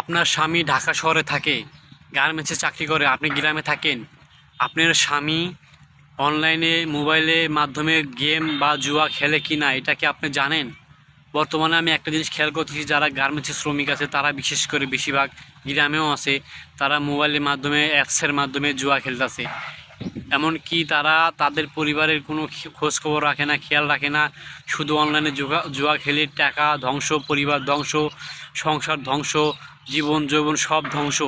আপনার স্বামী ঢাকা শহরে থাকে, গার্মেন্টসে চাকরি করে, আপনি গ্রামে থাকেন। আপনার স্বামী অনলাইনে, মোবাইলে মাধ্যমে গেম বা জুয়া খেলে কি না, এটা কি আপনি জানেন? বর্তমানে আমি একটা জিনিস খেয়াল করতেছি, যারা গার্মেন্টসের শ্রমিক আছে, তারা বিশেষ করে বেশিরভাগ গ্রামেও আছে, তারা মোবাইলের মাধ্যমে অ্যাপসের মাধ্যমে জুয়া খেলতেছে। এমনকি তারা তাদের পরিবারের কোনো খোঁজখবর রাখে না, খেয়াল রাখে না, শুধু অনলাইনে জুয়া জুয়া খেলে টাকা ধ্বংস, পরিবার ধ্বংস, সংসার ধ্বংস জীবন যৌবন সব ধ্বংস।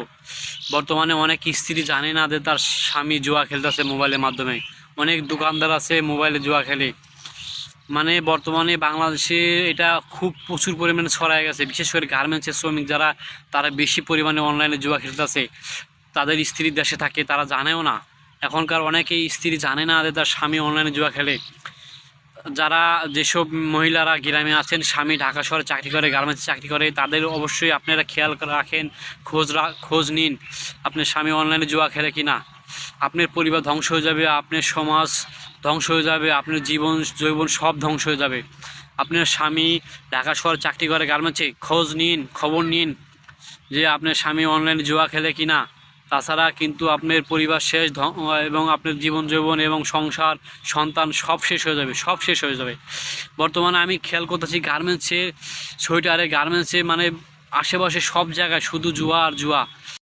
বর্তমানে অনেক স্ত্রী জানে না যে তার স্বামী জুয়া খেলতেছে মোবাইলের মাধ্যমে। অনেক দোকানদার আছে মোবাইলে জুয়া খেলে। মানে বর্তমানে বাংলাদেশে এটা খুব প্রচুর পরিমাণে ছড়ায় গেছে। বিশেষ করে গার্মেন্টসের শ্রমিক যারা, তারা বেশি পরিমাণে অনলাইনে জুয়া খেলতেছে। তাদের স্ত্রী দেশে থাকে, তারা জানেও না। এখনকার অনেকেই স্ত্রী জানে না যে তার স্বামী অনলাইনে জুয়া খেলে। যারা যেসব মহিলারা গ্রামে আছেন, স্বামী ঢাকা শহরে চাকরি করে গার্মেন্টসে চাকরি করে, তাদের অবশ্যই আপনারা খেয়াল রাখেন, খোঁজ খোঁজ নিন, আপনার স্বামী অনলাইনে জুয়া খেলে কি না? আপনার পরিবার ধ্বংস হয়ে যাবে, আপনার সমাজ ধ্বংস হয়ে যাবে, আপনার জীবন জৈবন সব ধ্বংস হয়ে যাবে। আপনার স্বামী ঢাকা শহরে চাকরি করে গার্মেন্টসে খোঁজ নিন, খবর নিন যে আপনার স্বামী অনলাইনে জুয়া খেলে কি না? তাছাড়া কিন্তু আপনার পরিবার শেষ এবং আপনার জীবন যৌবন এবং সংসার, সন্তান সব শেষ হয়ে যাবে, সব শেষ হয়ে যাবে। বর্তমানে আমি খেয়াল করতেছি গার্মেন্টসে সোয়েটারে গার্মেন্টসে মানে আশেপাশে সব জায়গায় শুধু জুয়া আর জুয়া।